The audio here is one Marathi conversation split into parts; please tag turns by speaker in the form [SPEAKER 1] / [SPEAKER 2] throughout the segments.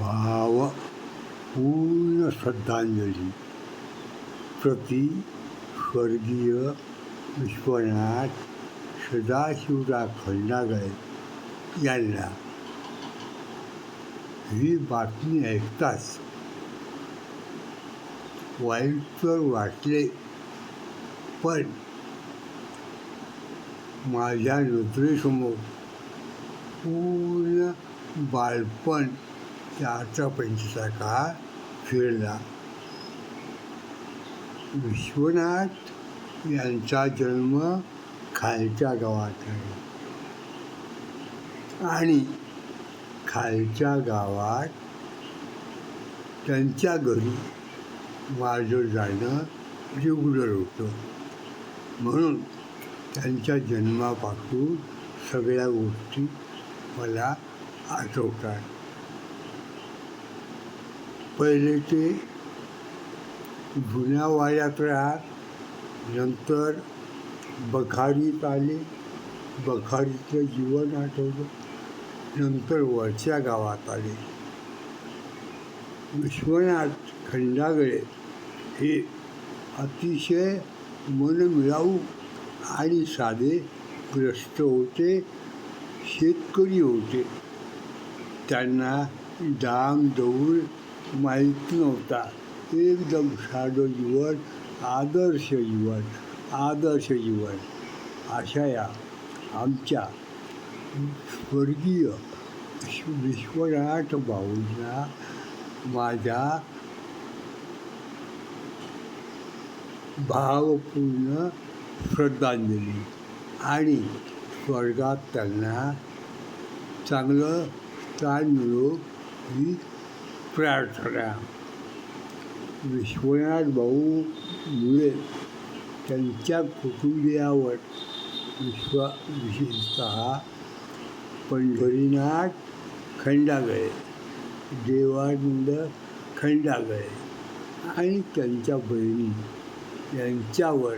[SPEAKER 1] भाव पूर्ण श्रद्धांजली. प्रति स्वर्गीय विश्वनाथ सदाशिवराव खंडागळे यांना ही बातमी ऐकताच वाईट तर वाटले. पण माझ्या नजरेसमोर पूर्ण बालपण त्या आतापर्यंतचा काळ फिरला. विश्वनाथ यांचा जन्म खालच्या गावात आहे आणि खालच्या गावात त्यांच्या घरी माझं जाणं रेग्युलर होतं. म्हणून त्यांच्या जन्मापासून सगळ्या गोष्टी मला आठवतात. पहिले ते जुन्या वाड्यात राहत नंतर बखारीत आले. बखारीतलं जीवन आठवलं. नंतर वरच्या गावात आले. विश्वनाथ खंडागळे हे अतिशय मनमिळाऊ आणि साधे ग्रस्त होते शेतकरी होते. त्यांना दाम दौड माहीत नव्हता. एकदम साधं जीवन आदर्श जीवन आदर्श जीवन. अशा या आमच्या स्वर्गीय विश्वनाथ भाऊंना माझ्या भावपूर्ण श्रद्धांजली आणि स्वर्गात त्यांना चांगलं स्थान मिळो ही प्रार्थना. विश्वनाथ भाऊ मुळे त्यांच्या कुटुंबियावर विश्व विशेषतः पंढरीनाथ खंडागळे देवानंद खंडागळे आणि त्यांच्या बहिणी यांच्यावर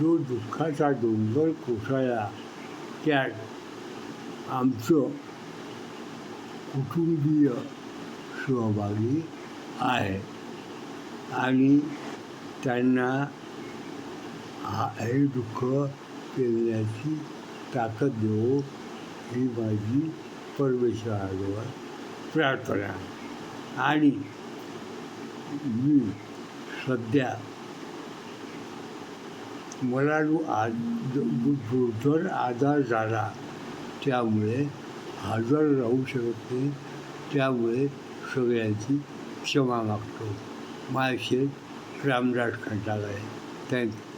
[SPEAKER 1] जो दुःखाचा डोंगर कोसळला त्यात आमचं कुटुंबीय सहभागी आहे. आणि त्यांना हा हे दुःख पेलण्याची ताकद देऊ ही माझी परमेश्वराजवळ प्रार्थना आणि मी सध्या मला जो आज दुर्धर आजार झाला त्यामुळे हजर राहू शकत नाही. त्यामुळे सगळ्यांची क्षमा मागतो. माळशेठ रामदास आहे. थँक्यू.